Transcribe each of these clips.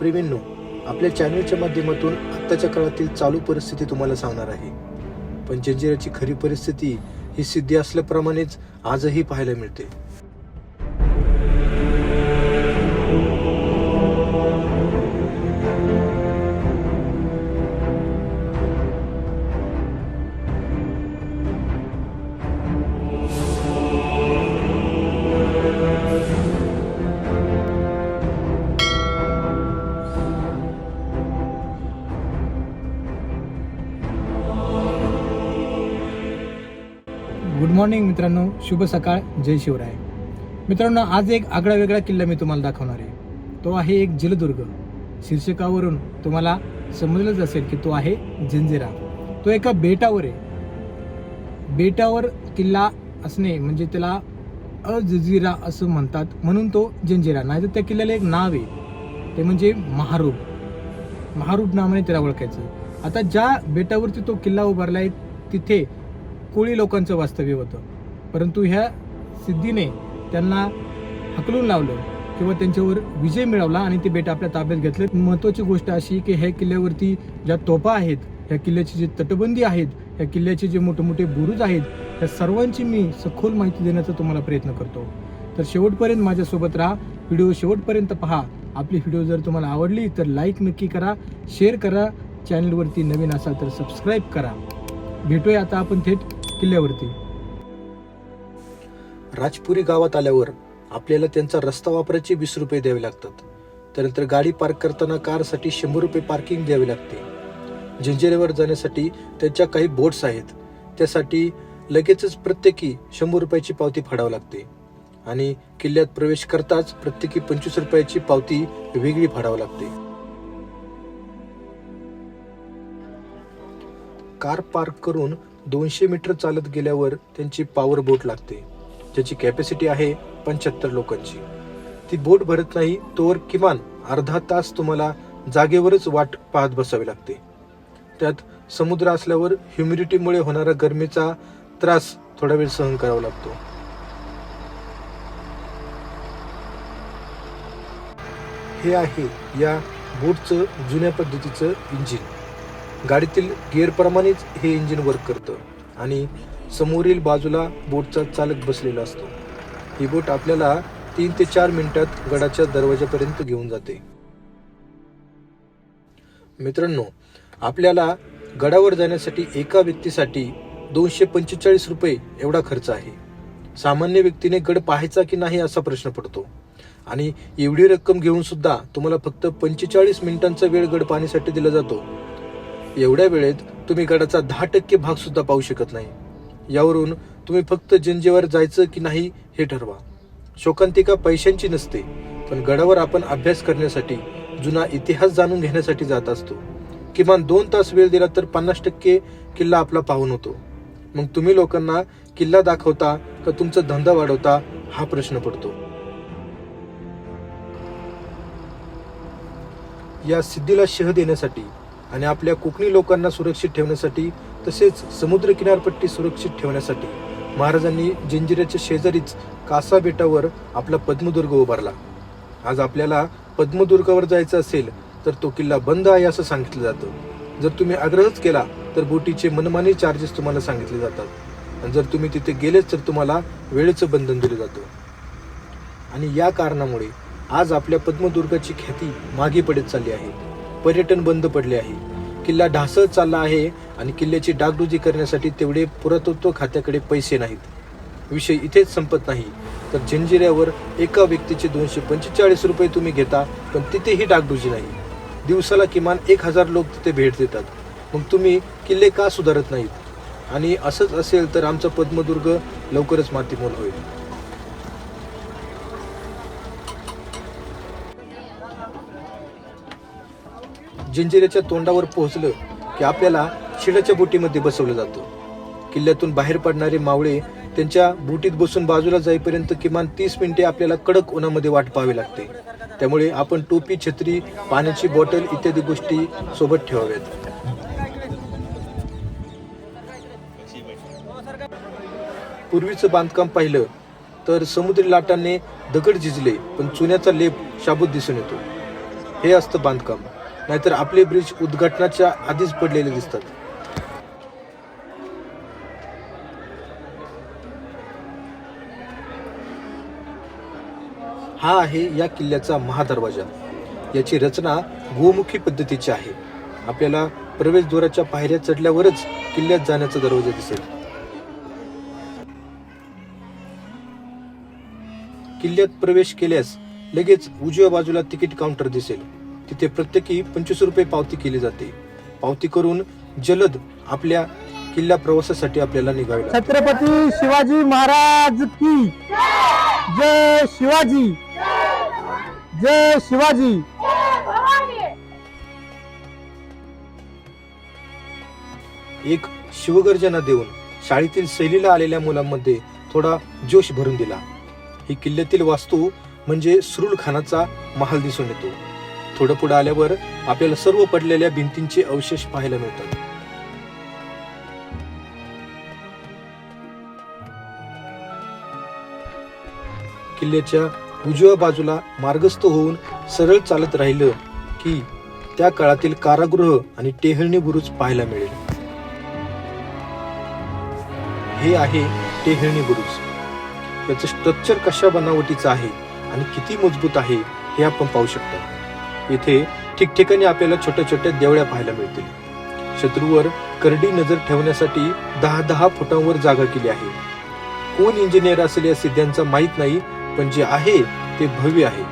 प्रेमींनो आपल्या चॅनलच्या माध्यमातून आत्ताच्या काळातील चालू परिस्थिती तुम्हाला सांगणार आहे. पण जंजिराची खरी परिस्थिती ही सिद्धी असल्याप्रमाणेच आजही पाहायला मिळते. मॉर्निंग मित्रांनो शुभ सकाळ जय शिवराय. मित्रांनो आज एक आगळा वेगळा किल्ला मी तुम्हाला दाखवणार आहे. तो आहे एक जलदुर्ग. शीर्षकावरून तुम्हाला समजलंच असेल की तो आहे जंजिरा. तो एका बेटावर आहे. बेटावर किल्ला असणे म्हणजे त्याला अजजिरा असं म्हणतात. म्हणून तो जंजिरा. नाही तर त्या किल्ल्याला एक नाव आहे. ते म्हणजे महारूप. महारूप नावाने त्याला ओळखायचं. आता ज्या बेटावरती तो किल्ला उभारला आहे तिथे कोळी लोकांचं वास्तव्य होतं. परंतु ह्या सिद्धीने त्यांना हकलून लावलं किंवा त्यांच्यावर विजय मिळवला आणि ते बेट आपल्या ताब्यात घेतले. महत्त्वाची गोष्ट अशी की ह्या किल्ल्यावरती ज्या तोफा आहेत ह्या किल्ल्याची जी तटबंदी आहेत ह्या किल्ल्याचे जे मोठे मोठे बुरुज आहेत ह्या सर्वांची मी सखोल माहिती देण्याचा तुम्हाला प्रयत्न करतो. तर शेवटपर्यंत माझ्यासोबत राहा. व्हिडिओ शेवटपर्यंत पहा. आपली व्हिडिओ जर तुम्हाला आवडली तर लाईक नक्की करा शेअर करा. चॅनलवरती नवीन असाल तर सबस्क्राईब करा. भेटूया आता आपण थेट किल्ल्यावरती. राजपुरी गावात आल्यावर आपल्याला त्यांचा रस्ता वापरायचे वीस रुपये द्यावे लागतात. त्यानंतर गाडी पार्क करताना कारसाठी शंभर रुपये पार्किंग द्यावे लागते. जंजिरेवर जाण्यासाठी त्यांच्या काही बोट्स आहेत. त्यासाठी लगेचच प्रत्येकी शंभर रुपयाची पावती फाडावी लागते. आणि किल्ल्यात प्रवेश करताच प्रत्येकी पंचवीस रुपयाची पावती वेगळी फाडावी लागते. कार पार्क करून दोनशे मीटर चालत गेल्यावर त्यांची पॉवर बोट लागते ज्याची कॅपॅसिटी आहे पंच्याहत्तर लोकांची. ती बोट भरत नाही तोवर किमान अर्धा तास तुम्हाला जागेवरच वाट पाहत बसावी लागते. त्यात समुद्र असल्यावर ह्युमिडिटीमुळे होणारा गरमीचा त्रास थोडा वेळ सहन करावा लागतो. हे आहे या बोटचं जुन्या पद्धतीचं इंजिन गाडीतील गिअरप्रमाणेच हे इंजिन वर्क करतं आणि समोरील बाजूला बोटचा चालक बसलेला असतो. ही बोट आपल्याला तीन ते चार मिनिटात गडाच्या दरवाजापर्यंत घेऊन जाते. मित्रांनो आपल्याला गडावर जाण्यासाठी एका व्यक्तीसाठी दोनशे पंचेचाळीस रुपये एवढा खर्च आहे. सामान्य व्यक्तीने गड पाहायचा की नाही असा प्रश्न पडतो. आणि एवढी रक्कम घेऊन सुद्धा तुम्हाला फक्त पंचेचाळीस मिनिटांचा वेळ गड पाहण्यासाठी दिला जातो. एवढ्या वेळेत तुम्ही गडाचा दहा टक्के भाग सुद्धा पाहू शकत नाही. यावरून तुम्ही फक्त जिंजेवर जायचं की नाही हे ठरवा. शोकांतिका पैशांची नसते पण गडावर आपण अभ्यास करण्यासाठी जुना इतिहास जाणून घेण्यासाठी जात असतो. किमान दोन तास वेळ दिला तर पन्नास टक्के किल्ला आपला पाहून होतो. मग तुम्ही लोकांना किल्ला दाखवता का तुमचा धंदा वाढवता हा प्रश्न पडतो. या सिद्धीला शह देण्यासाठी आणि आपल्या कोकणी लोकांना सुरक्षित ठेवण्यासाठी तसेच समुद्र किनारपट्टी सुरक्षित ठेवण्यासाठी महाराजांनी जंजिऱ्याच्या शेजारीच कासा बेटावर आपला पद्मदुर्ग उभारला. आज आपल्याला पद्मदुर्गावर जायचं असेल तर तो किल्ला बंद आहे असं सांगितलं जातं. जर तुम्ही आग्रहच केला तर बोटीचे मनमानी चार्जेस तुम्हाला सांगितले जातात. आणि जर तुम्ही तिथे गेलेच तर तुम्हाला वेळेचं बंधन दिलं जातं. आणि या कारणामुळे आज आपल्या पद्मदुर्गाची ख्याती मागे पडत चालली आहे. पर्यटन बंद पडले आहे. किल्ला ढासळत चालला आहे आणि किल्ल्याची डागडुजी करण्यासाठी तेवढे पुरातत्व खात्याकडे पैसे नाहीत. विषय इथेच संपत नाही. तर जंजिऱ्यावर एका व्यक्तीचे दोनशे पंचेचाळीस रुपये तुम्ही घेता पण तिथेही डागडुजी नाही. दिवसाला किमान एक हजार लोक तिथे भेट देतात. मग तुम्ही किल्ले का सुधारत नाहीत? आणि असंच असेल तर आमचा पद्मदुर्ग लवकरच मातीमोल होईल. जंजिराच्या तोंडावर पोहोचलं की आपल्याला शिडाच्या बोटीमध्ये बसवलं जातं. किल्ल्यातून बाहेर पडणारे मावळे त्यांच्या बोटीत बसून बाजूला जाईपर्यंत किमान तीस मिनिटे आपल्याला कडक उन्हामध्ये वाट पाहावी लागते. त्यामुळे आपण टोपी छत्री पाण्याची बॉटल इत्यादी गोष्टी सोबत ठेवाव्यात. पूर्वीचं बांधकाम पाहिलं तर समुद्री लाटांनी दगड झिजले पण चुन्याचा लेप शाबूत दिसून येतो. हे असतं बांधकाम. नाहीतर आपले ब्रिज उद्घाटनाच्या आधीच पडलेले दिसतात. हा आहे या किल्ल्याचा महादरवाजा. याची रचना गोमुखी पद्धतीची आहे. आपल्याला प्रवेशद्वाराच्या पायऱ्या चढल्यावरच किल्ल्यात जाण्याचा दरवाजा दिसेल. किल्ल्यात प्रवेश केल्यास लगेच उजव्या बाजूला तिकीट काउंटर दिसेल. तिथे प्रत्येकी पंचवीस रुपये पावती केली जाते. पावती करून जलद आपल्या किल्ला प्रवासासाठी आपल्याला निघावे. छत्रपती शिवाजी महाराज की जय शिवाजी. जय शिवाजी. एक शिवगर्जना देऊन शाळेतील सहलीला आलेल्या मुलांमध्ये थोडा जोश भरून दिला. ही किल्ल्यातील वास्तू म्हणजे सुरुल खानाचा महाल दिसून येतो. थोडं पुढे आल्यावर आपल्याला सर्व पडलेल्या भिंतींचे अवशेष पाहायला मिळतात. किल्ल्याच्या उजव्या बाजूला मार्गस्थ होऊन सरळ चालत राहिलं की त्या काळातील कारागृह आणि टेहळणी बुरुज पाहायला मिळेल. हे आहे टेहळणी बुरुज. याचं स्ट्रक्चर कशा बनावटीचं आहे आणि किती मजबूत आहे हे आपण पाहू शकतो. येथे ठिकठिकाणी आपल्याला छोट्या छोट्या देवळ्या पाहायला मिळतील. शत्रूवर करडी नजर ठेवण्यासाठी दहा दहा फुटांवर जागा केली आहे. कोण इंजिनियर असेल या सिद्ध्यांचा माहीत नाही पण जे आहे ते भव्य आहे.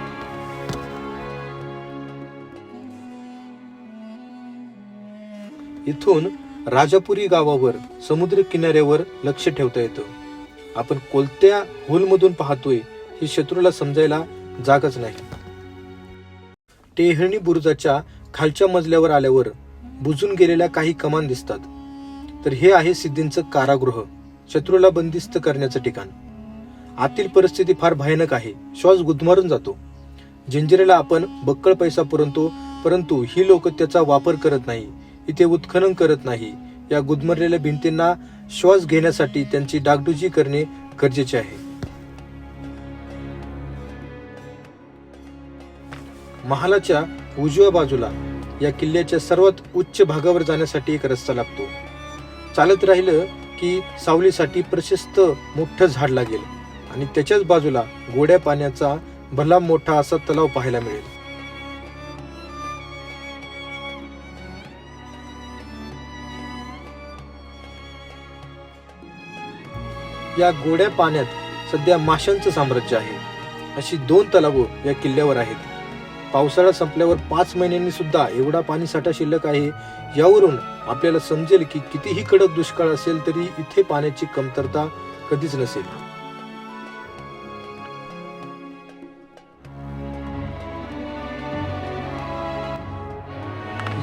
इथून राजापुरी गावावर समुद्र किनाऱ्यावर लक्ष ठेवता येतं. आपण कोणत्या होलमधून पाहतोय हे शत्रूला समजायला जागच नाही. टेहळणी बुरुजाच्या खालच्या मजल्यावर आल्यावर बुजून गेलेल्या काही कमान दिसतात. तर हे आहे सिद्धींचं कारागृह शत्रूला बंदिस्त करण्याचं ठिकाण. आतील परिस्थिती फार भयानक आहे. श्वास गुदमारून जातो. जंजिरेला आपण बक्कळ पैसा पुरवतो परंतु ही लोक त्याचा वापर करत नाही इथे उत्खनन करत नाही. या गुदमरलेल्या भिंतींना श्वास घेण्यासाठी त्यांची डागडुजी करणे गरजेचे आहे. महालाच्या उजव्या बाजूला या किल्ल्याच्या सर्वात उच्च भागावर जाण्यासाठी एक रस्ता लागतो. चालत राहिलं की सावलीसाठी प्रशस्त मोठं झाड लागेल आणि त्याच्याच बाजूला गोड्या पाण्याचा भला मोठा असा तलाव पाहायला मिळेल. या गोड्या पाण्यात सध्या माशांचं साम्राज्य आहे. अशी दोन तलावं या किल्ल्यावर आहेत. पावसाळा संपल्यावर पाच महिन्यांनी सुद्धा एवढा पाणी साठा शिल्लक आहे. यावरून आपल्याला समजेल की कितीही कडक दुष्काळ असेल तरी इथे पाण्याची कमतरता कधीच नसेल.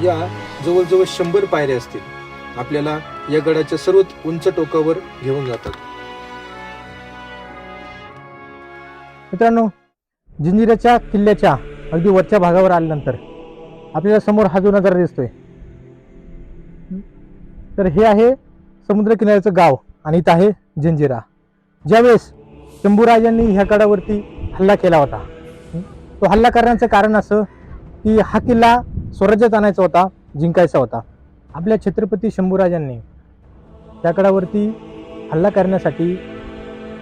या जवळजवळ शंभर पायऱ्या असतील. आपल्याला या गडाच्या सर्व उंच टोकावर घेऊन जातात. मित्रांनो जंजिऱ्याच्या किल्ल्याच्या अगदी वरच्या भागावर आल्यानंतर आपल्याला समोर हा जो नजारा दिसतोय. तर हे आहे समुद्रकिनाऱ्याचं गाव आणि इथं आहे जंजिरा. ज्यावेळेस शंभूराजांनी ह्या गडावरती हल्ला केला होता तो हल्ला करण्याचं कारण असं की हा किल्ला स्वराज्यात आणायचा होता जिंकायचा होता. आपल्या छत्रपती शंभूराजांनी त्या गडावरती हल्ला करण्यासाठी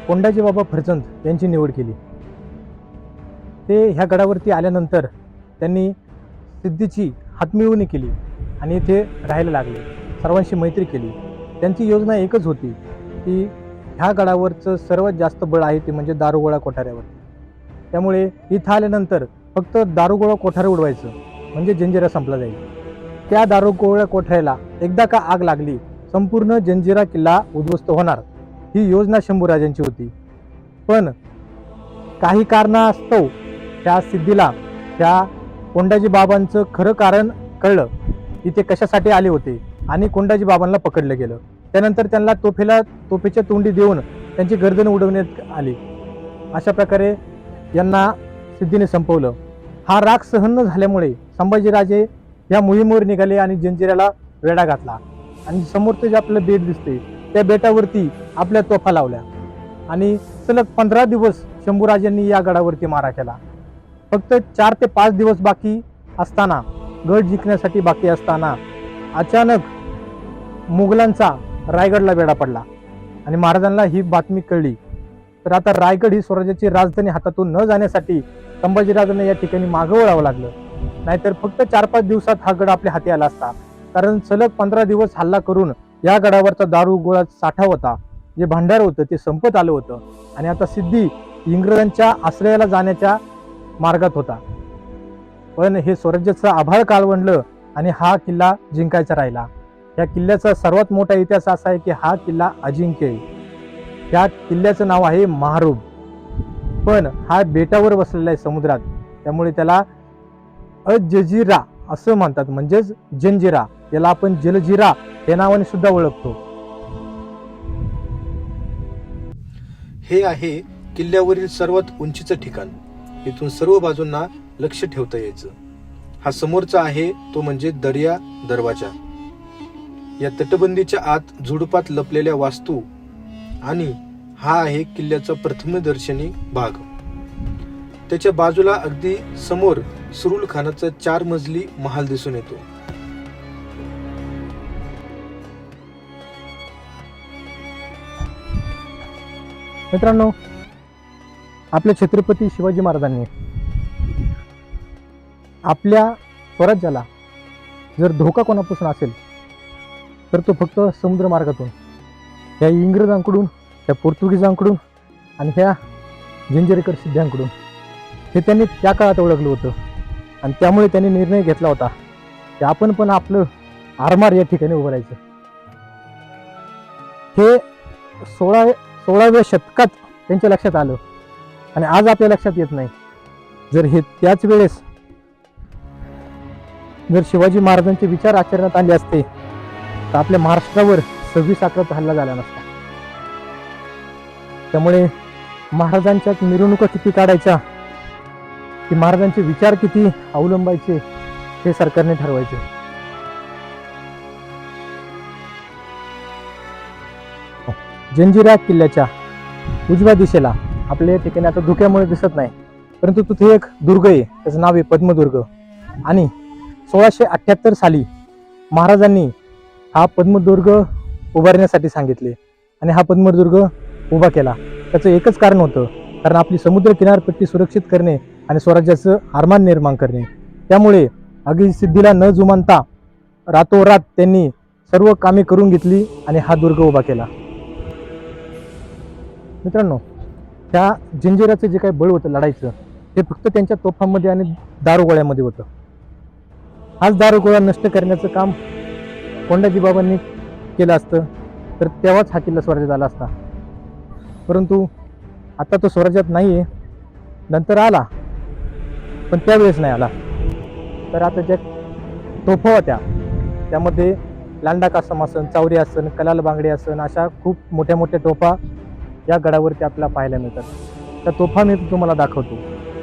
कोंडाजी बाबा फरचंद यांची निवड केली. ते ह्या गडावरती आल्यानंतर त्यांनी सिद्धीची हातमिळवणी केली आणि इथे राहायला लागले. सर्वांशी मैत्री केली. त्यांची योजना एकच होती की ह्या गडावरचं सर्वात जास्त बळ आहे ते म्हणजे दारुगोळा कोठाऱ्यावर. त्यामुळे इथं आल्यानंतर फक्त दारुगोळा कोठारे उडवायचं म्हणजे जंजिरा संपला जाईल. त्या दारुगोळा कोठाऱ्याला एकदा का आग लागली संपूर्ण जंजिरा किल्ला उद्ध्वस्त होणार. ही योजना शंभूराजांची होती. पण काही कारणास्तव त्या सिद्धीला त्या कोंडाजी बाबांचं खरं कारण कळलं. की ते कशासाठी आले होते? आणि कोंडाजी बाबांना पकडलं गेलं. त्यानंतर त्यांना तोफेला तोफेच्या तोंडी देऊन त्यांची गर्दन उडवण्यात आली. अशा प्रकारे यांना सिद्धीने संपवलं. हा राग सहन न झाल्यामुळे संभाजीराजे या मोहिमेवर निघाले आणि जंजिराला वेढा घातला. आणि समोरचं जे आपलं बेट दिसते त्या बेटावरती आपल्या तोफा लावल्या. आणि सलग पंधरा दिवस शंभूराजांनी या गडावरती मारा केला. फक्त चार ते पाच दिवस बाकी असताना गड जिंकण्यासाठी बाकी असताना अचानक मुघलांचा रायगडला वेढा पडला. आणि महाराजांना ही बातमी कळली. तर आता रायगड ही स्वराज्याची राजधानी हातातून न जाण्यासाठी संभाजीराजांना या ठिकाणी मागं वळावं लागलं. नाहीतर फक्त चार पाच दिवसात हा गड आपल्या हाती आला असता. कारण सलग पंधरा दिवस हल्ला करून या गडावरचा दारू गोळा साठा होता. जे भांडार होतं ते संपत आलं होतं. आणि आता सिद्धी इंग्रजांच्या आश्रयाला जाण्याच्या मार्गात होता. पण हे स्वराज्याचं आभाळ काळवंडलं आणि हा किल्ला जिंकायचा राहिला. या किल्ल्याचा सर्वात मोठा इतिहास असा आहे की हा किल्ला अजिंक्य आहे. त्या किल्ल्याचं नाव आहे महारूब पण हा बेटावर बसलेला आहे समुद्रात. त्यामुळे त्याला अजजिरा असं म्हणतात. म्हणजेच जंजिरा. याला आपण जलजिरा या नावाने सुद्धा ओळखतो. हे आहे किल्ल्यावरील सर्वात उंचीचं ठिकाण. इथून सर्व बाजूंना लक्ष ठेवता यायचं. हा समोरचा आहे तो म्हणजे दर्या दरवाजा. या तटबंदीच्या आत झुडपात लपलेल्या वास्तू आणि हा आहे किल्ल्याचा प्रथमदर्शनी भाग. त्याच्या बाजूला अगदी समोर सुरुल खानाचा चार मजली महाल दिसून येतो. मित्रांनो आपल्या छत्रपती शिवाजी महाराजांनी. आपल्या स्वराज्याला जर धोका कोणापासून असेल तर तो फक्त समुद्र मार्गातून ह्या इंग्रजांकडून त्या पोर्तुगीजांकडून आणि ह्या जिंजरेकर सिद्ध्यांकडून हे त्यांनी त्या काळात ओळखलं होतं आणि त्यामुळे त्यांनी निर्णय घेतला होता की आपण पण आपलं आरमार या ठिकाणी उभं राहायचं. हे सोळा सोळाव्या शतकात त्यांच्या लक्षात आलं. आणि आज आपल्या लक्षात येत नाही. जर हे त्याच वेळेस जर शिवाजी महाराजांचे विचार आचरणात आले असते तर आपल्या महाराष्ट्रावर सव्वीस अकराचा हल्ला झाला नसता. त्यामुळे महाराजांच्या मिरवणुका किती काढायच्या की महाराजांचे विचार किती अवलंबायचे हे सरकारने ठरवायचे. हो, जंजिरा किल्ल्याच्या उजव्या दिशेला आपल्या ठिकाणी आता धुक्यामुळे दिसत नाही. परंतु तिथे एक दुर्ग आहे. त्याचं नाव आहे पद्मदुर्ग. आणि सोळाशे अठ्ठ्याहत्तर साली महाराजांनी हा पद्मदुर्ग उभारण्यासाठी सांगितले. आणि हा पद्मदुर्ग उभा केला. त्याचं एकच कारण होतं कारण आपली समुद्र किनारपट्टी सुरक्षित करणे आणि स्वराज्याचं आरमान निर्माण करणे. त्यामुळे अगदी सिद्धीला न जुमानता रातोरात त्यांनी सर्व कामे करून घेतली आणि हा दुर्ग उभा केला. मित्रांनो त्या जंजिराचं जे काही बळ होतं लढायचं ते फक्त त्यांच्या तोफांमध्ये आणि दारुगोळ्यामध्ये होतं. आज दारुगोळा नष्ट करण्याचं काम कोंडाजीबाबांनी केलं असतं तर तेव्हाच हा किल्ला स्वराज्यात आला असता. परंतु आता तो स्वराज्यात नाही आहे नंतर आला पण त्यावेळेस नाही आला. तर आता ज्या तोफा होत्या त्यामध्ये लांडा कासम असन चावरी असन कलाल बांगडे असन अशा खूप मोठ्या मोठ्या तोफा या गडावरती आपल्याला पाहायला मिळतात. त्या तोफा मी तुम्हाला दाखवतो.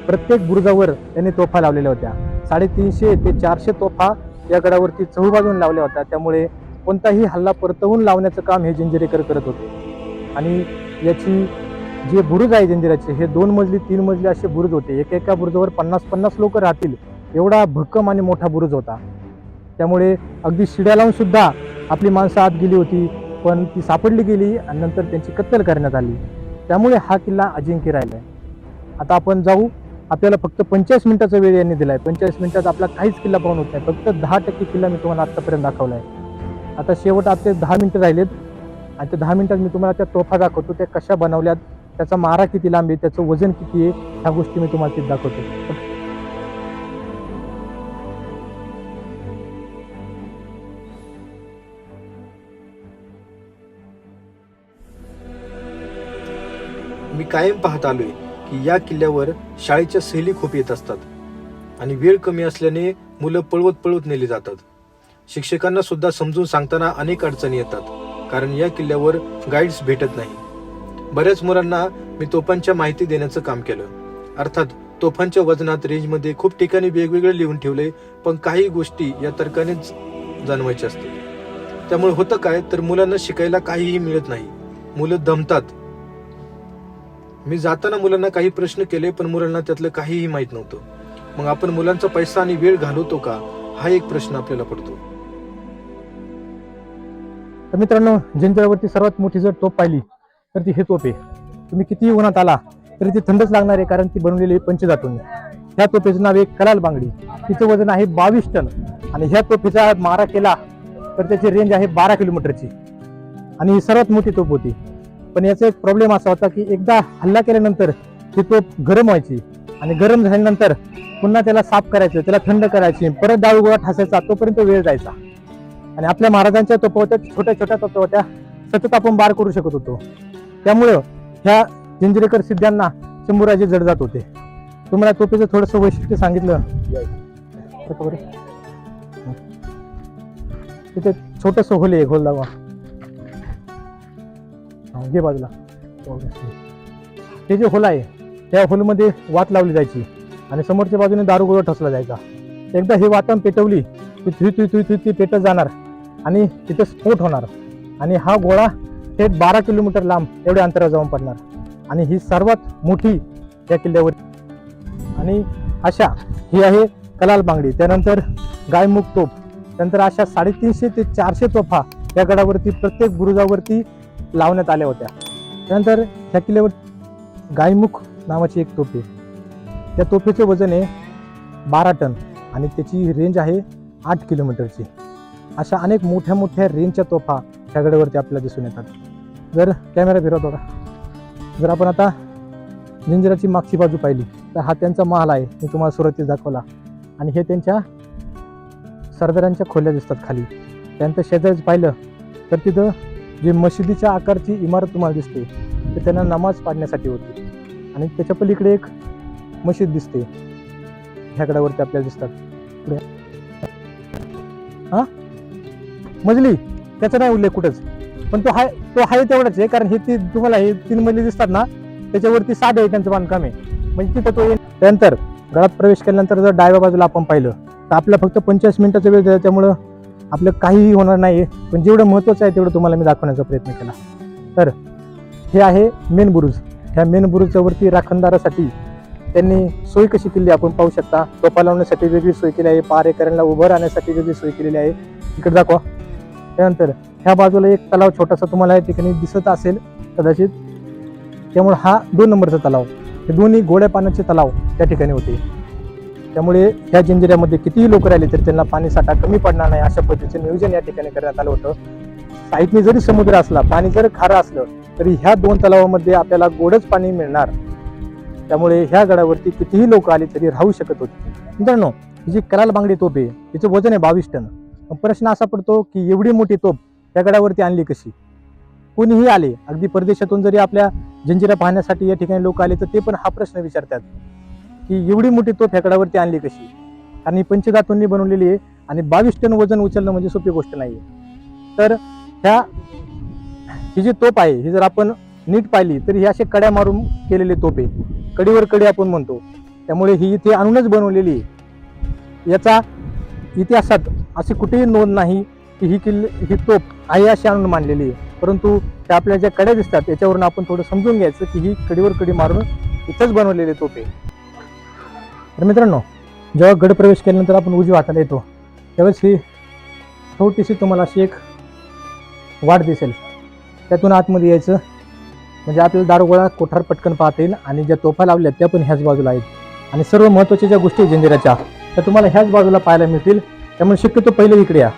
प्रत्येक बुरुजावर त्यांनी तोफा लावलेल्या होत्या. साडेतीनशे ते चारशे तोफा या गडावरती चहूबाजून लावल्या होत्या. त्यामुळे कोणताही हल्ला परतवून लावण्याचं काम हे जंजिरेकर करत होते. आणि याची जे बुरुज आहे जंजिराचे हे दोन मजली तीन मजली असे बुरुज होते. एका एका बुरुजावर पन्नास पन्नास लोक राहतील. एवढा भक्कम आणि मोठा बुरुज होता. त्यामुळे अगदी शिड्या लावून सुद्धा आपली माणसं आत गेली होती. पण ती सापडली गेली आणि नंतर त्यांची कत्तल करण्यात आली. त्यामुळे हा किल्ला अजिंक्य राहिला आहे आता आपण जाऊ. आपल्याला फक्त पंचेचाळीस मिनिटाचा वेळ यांनी दिला आहे पंचेचाळीस मिनिटात आपला काहीच किल्ला पाहून होत नाही. फक्त दहा टक्के किल्ला मी तुम्हाला आत्तापर्यंत दाखवला आहे आता शेवट आपले दहा मिनटं राहिलेत. आणि त्या दहा मिनिटात मी तुम्हाला त्या तोफा दाखवतो. त्या कशा बनवल्यात त्याचा मारा किती लांब आहे त्याचं वजन किती आहे ह्या गोष्टी मी तुम्हाला तिथे दाखवतो. कायम पाहत आलोय की या किल्ल्यावर शाळेच्या सहली खूप येत असतात आणि वेळ कमी असल्याने मुलं पळवत पळवत नेली जातात. शिक्षकांना सुद्धा समजून सांगताना अनेक अडचणी येतात कारण या किल्ल्यावर गाईड्स भेटत नाही. बऱ्याच मुलांना मी तोफांच्या माहिती देण्याचं काम केलं. अर्थात तोफांच्या वजनात रेंजमध्ये खूप ठिकाणी वेगवेगळे लिहून ठेवले पण काही गोष्टी या तर्कानेच जाणवायच्या असतील त्यामुळे होतं काय तर मुलांना शिकायला काहीही मिळत नाही. मुलं दमतात मी जाताना मुलांना काही प्रश्न केले पण मुलांना त्यातलं काहीही माहीत नव्हतं. मग आपण मुलांचा पैसा आणि वेळ घालवतो का? हा एक प्रश्न आपल्याला पडतो. तर मित्रांनो जंजिरावरती सर्वात मोठी जर तोप पाहिली तर ती हे तोप आहे. तुम्ही कितीही उन्हात आला तरी ती थंडच लागणार आहे कारण ती बनवलेली आहे पंचधातून. ह्या तोफेचं नाव आहे कलाल बांगडी. तिचं वजन आहे बावीस टन. आणि ह्या तोफेचा मारा केला तर त्याची रेंज आहे बारा किलोमीटरची. आणि ही सर्वात मोठी तोप होती. पण याचा एक प्रॉब्लेम असा होता की एकदा हल्ला केल्यानंतर ती तोप गरम व्हायची. आणि गरम झाल्यानंतर पुन्हा त्याला साफ करायचं त्याला थंड करायची परत डाळू गोळा ठासायचा तोपर्यंत वेळ जायचा. आणि आपल्या महाराजांच्या तोफा होत्या छोट्या छोट्या तोफा होत्या सतत आपण बार करू शकत होतो. त्यामुळं ह्या जंजिरेकर सिद्ध्यांना शंभूराजे जड जात होते. तुम्हाला तोफेचं थोडंसं वैशिष्ट्य सांगितलं. तिथे छोटस होल आहे होल दावा घे बाजूला. हे जे होल आहे त्या होलमध्ये वात लावली जायची. आणि समोरच्या बाजूने दारू गोळा ठसला जायचा. एकदा ही वातन पेटवली की थुई थुई थुई थुई ती पेटत जाणार. आणि तिथे स्फोट होणार. आणि हा गोळा थेट बारा किलोमीटर लांब एवढ्या अंतरावर जाऊन पडणार. आणि ही सर्वात मोठी या किल्ल्यावर आणि अशा ही आहे कलाल बांगडी. त्यानंतर गायमुख तोफ. त्यानंतर अशा साडेतीनशे ते चारशे तोफा या गडावरती प्रत्येक बुरुजावरती लावण्यात आल्या होत्या. त्यानंतर ह्या किल्ल्यावर गायमुख नावाची एक तोफ. त्या तोफेचं वजन आहे बारा टन आणि त्याची रेंज आहे आठ किलोमीटरची. अशा अनेक मोठ्या मोठ्या रेंजच्या तोफा ह्या गडावरती आपल्याला दिसून येतात. जर कॅमेरा फिरवतो का जर आपण आता जंजिराची मागची बाजू पाहिली तर हा त्यांचा महाल आहे. मी तुम्हाला सुरुवातीस दाखवला. आणि हे त्यांच्या सरदारांच्या खोल्या दिसतात खाली. त्यानंतर शेजारीच पाहिलं तर तिथं जे मशिदीच्या आकारची इमारत तुम्हाला दिसते ते त्यांना नमाज पाडण्यासाठी होती. आणि त्याच्या पलीकडे एक मशीद दिसते. ह्याकड्यावरती आपल्याला दिसतात. पुढे. हा? मजली त्याचा नाही उल्लेख कुठंच. पण तो हाय तो आहे तेवढाच आहे कारण हे ती तुम्हाला हे तीन मजली दिसतात ना त्याच्यावरती साधे आहे त्यांचं बांधकाम आहे. म्हणजे तिथं तो त्यानंतर घरात प्रवेश केल्यानंतर जर डाव्या बाजूला आपण पाहिलं तर आपल्या फक्त पंचेचाळीस मिनिटाचा वेळ दिला त्यामुळं आपलं काहीही होणार नाही पण जेवढं महत्त्वाचं आहे तेवढं तुम्हाला मी दाखवण्याचा प्रयत्न केला. तर हे आहे मेन बुरुज. ह्या मेन बुरुजच्या वरती राखणदारासाठी त्यांनी सोय कशी केली आपण पाहू शकता. टोपा लावण्यासाठी वेगळी सोय केली आहे. पारेकऱ्यांना उभं राहण्यासाठी वेगळी सोय केलेली आहे. तिकडे दाखवा. त्यानंतर ह्या बाजूला एक तलाव छोटासा तुम्हाला या ठिकाणी दिसत असेल कदाचित. त्यामुळे हा दोन नंबरचा तलाव. हे दोन्ही गोड्या पाण्याचे तलाव त्या ठिकाणी होते. त्यामुळे ह्या जंजिऱ्यामध्ये कितीही लोक राहिले तरी त्यांना पाणी साठा कमी पडणार नाही अशा पद्धतीचं नियोजन या ठिकाणी करण्यात आलं होतं. साईडने जरी समुद्र असला पाणी जर खारं असलं तरी ह्या दोन तलावामध्ये आपल्याला गोडच पाणी मिळणार. त्यामुळे ह्या गडावरती कितीही लोक आले तरी राहू शकत होते. मित्रांनो ही जी कराल बांगडी तोप आहे तिचं वजन आहे बावीस टन. प्रश्न असा पडतो की एवढी मोठी तोप त्या गडावरती आणली कशी? कोणीही आले अगदी परदेशातून जरी आपल्या जंजिरा पाहण्यासाठी या ठिकाणी लोक आले तर ते पण हा प्रश्न विचारतात. की एवढी मोठी तो फेकड्यावरती आणली कशी? कारण ही पंचधातूंनी बनवलेली आहे आणि बावीस टन वजन उचलणं म्हणजे सोपी गोष्ट नाही तर ह्या ही जी तोप आहे ही जर आपण नीट पाहिली तर ही असे कड्या मारून केलेली तोप आहे. कडीवर कडी आपण म्हणतो. त्यामुळे ही इथे आणूनच बनवलेली आहे. याचा इतिहासात अशी कुठेही नोंद नाही की ही किल्ले ही तोप आहे अशी आणून मांडलेली आहे. परंतु त्या आपल्या ज्या कड्या दिसतात त्याच्यावरून आपण थोडं समजून घ्यायचं की ही कडीवर कडी मारून इथंच बनवलेली तोप आहे. तर मित्रांनो जेव्हा गड प्रवेश केल्यानंतर आपण उजव्या हाताला येतो त्यावेळेस ही छोटीशी तुम्हाला अशी एक वाट दिसेल. त्यातून आतमध्ये यायचं म्हणजे आपल्याला दारुगोळा कोठार पटकन पाहता येईल आणि ज्या तोफा लावल्या त्या पण ह्याच बाजूला आहेत. आणि सर्व महत्त्वाच्या ज्या गोष्टी आहेत जंजिराच्या त्या तुम्हाला ह्याच बाजूला पाहायला मिळतील. त्यामुळे शक्यतो पहिले इकडे या.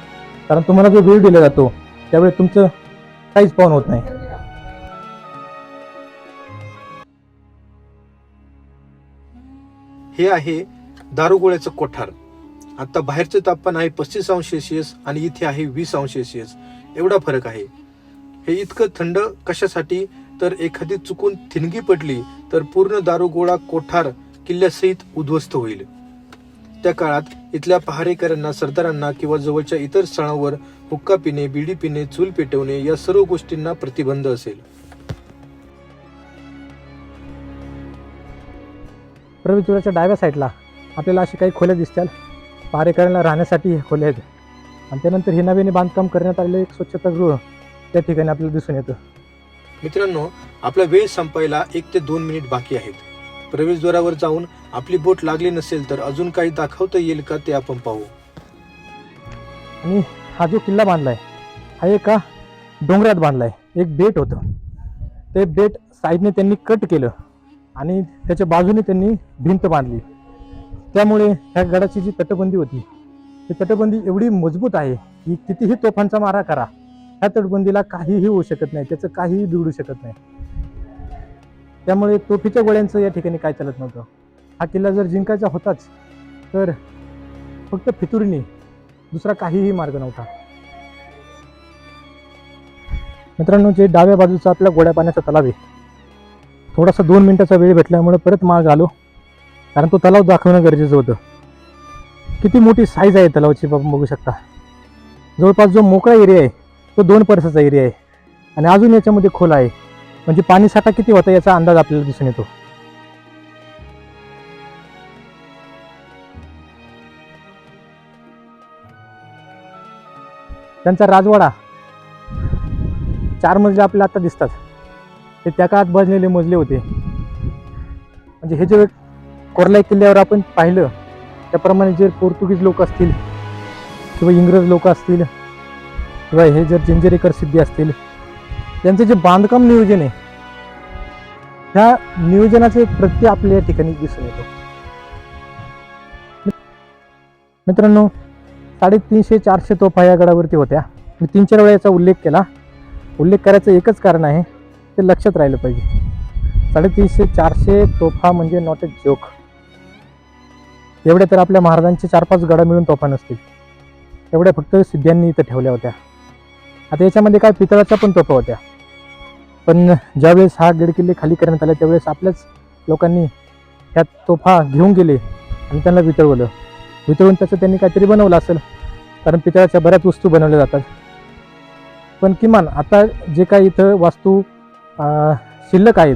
कारण तुम्हाला जो वेळ दिला जातो त्यावेळी तुमचं काहीच पाहून होत नाही. हे आहे दारुगोळ्याचं कोठार. आता बाहेरचं तापमान आहे पस्तीस अंश सेल्सिअस आणि इथे आहे वीस अंश सेल्सिअस. एवढा फरक आहे. हे इतकं थंड कशासाठी? तर एखादी चुकून थिनगी पडली तर पूर्ण दारुगोळा कोठार किल्ल्यासहित उद्ध्वस्त होईल. त्या काळात इथल्या पहारेकऱ्यांना सरदारांना किंवा जवळच्या इतर स्थळांवर हुक्का पिणे बिडी पिणे चूल पेटवणे या सर्व गोष्टींना प्रतिबंध असेल. प्रवेशद्वाराच्या डाव्या साईडला आपल्याला अशी काही खोल्या दिसतील. पहारेकऱ्यांना राहण्यासाठी हे खोल्या आहेत. आणि त्यानंतर हे नव्याने बांधकाम करण्यात आलेलं एक स्वच्छतागृह त्या ठिकाणी आपल्याला दिसून येतं. मित्रांनो आपला वेळ संपायला एक ते दोन मिनिट बाकी आहेत. प्रवेशद्वारावर जाऊन आपली बोट लागली नसेल तर अजून काही दाखवता येईल का ते आपण पाहू. आणि हा जो किल्ला बांधलाय हा एका डोंगरात बांधलाय. एक बेट होतं. ते बेट साईडने त्यांनी कट केलं. आणि त्याच्या बाजूने त्यांनी भिंत बांधली. त्यामुळे ह्या गडाची जी तटबंदी होती ती तटबंदी एवढी मजबूत आहे की कितीही तोफांचा मारा करा ह्या तटबंदीला काहीही होऊ शकत नाही त्याचं काहीही बिघडू शकत नाही. त्यामुळे तोफीच्या गोळ्यांचं या ठिकाणी काय चालत नव्हतं. हा किल्ला जर जिंकायचा होताच तर फक्त फितुरीने दुसरा काहीही मार्ग नव्हता. मित्रांनो जे डाव्या बाजूचा आपला गोड्या पाण्याचा तलाव आहे थोडासा दोन मिनटाचा वेळ भेटल्यामुळे परत माग आलो. कारण तो तलाव दाखवणं गरजेचं होतं. किती मोठी साईज आहे तलावाची बाबा बघू शकता. जवळपास जो मोकळा एरिया आहे तो दोन परसाचा एरिया आहे. आणि अजून याच्यामध्ये खोल आहे. म्हणजे पाणी साठा किती होता याचा अंदाज आपल्याला दिसून येतो. त्यांचा राजवाडा चार मजले आपल्याला आता दिसतात. हे त्या काळात बांधलेले मोजले होते. म्हणजे हे जे कोरलाई किल्ल्यावर आपण पाहिलं त्याप्रमाणे जे पोर्तुगीज लोक असतील किंवा इंग्रज लोक असतील किंवा हे जर जिंजरेकर सिद्धी असतील त्यांचं जे बांधकाम नियोजन आहे ह्या नियोजनाचे प्रत्यय आपल्या या ठिकाणी दिसून येतो. मित्रांनो साडेतीनशे चारशे तोफा या गडावरती होत्या. मी तीन चार वेळा याचा उल्लेख केला. उल्लेख करायचं एकच कारण आहे ते लक्षात राहिलं पाहिजे. साडेतीनशे चारशे तोफा म्हणजे नॉट अ जोक एवढ्या तर आपल्या महाराजांचे चार पाच गडा मिळून तोफा नसतील. एवढ्या फक्त सिद्ध्यांनी इथं ठेवल्या होत्या. आता याच्यामध्ये काय पितळाच्या पण तोफा होत्या. पण ज्यावेळेस हा गड किल्ले खाली करण्यात आले त्यावेळेस आपल्याच लोकांनी ह्या तोफा घेऊन गेले आणि त्यांना वितळवलं. वितळून त्याचं त्यांनी काहीतरी बनवलं असेल कारण पितळाच्या बऱ्याच वस्तू बनवल्या जातात. पण किमान आता जे काही इथं वास्तू अं, शिल्लक आहेत.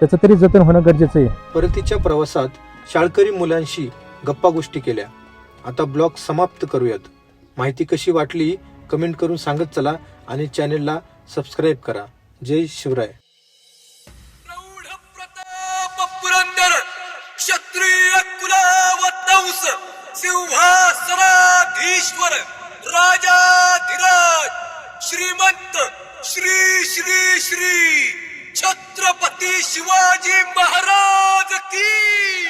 त्याचं तरी जतन होणं गरजेचं आहे. परतीच्या प्रवासात शाळकरी मुलांशी गप्पा गोष्टी केल्या. आता ब्लॉग समाप्त करूयात. माहिती कशी वाटली कमेंट करून सांगत चला आणि चॅनेलला सबस्क्राईब करा. जय शिवराय. प्रौढ प्रताप पुरंदर क्षत्रिय कुलावतंस सिंहासनाधीश्वर राजाधिराज श्रीमंत श्री श्री श्री छत्रपती शिवाजी महाराज की।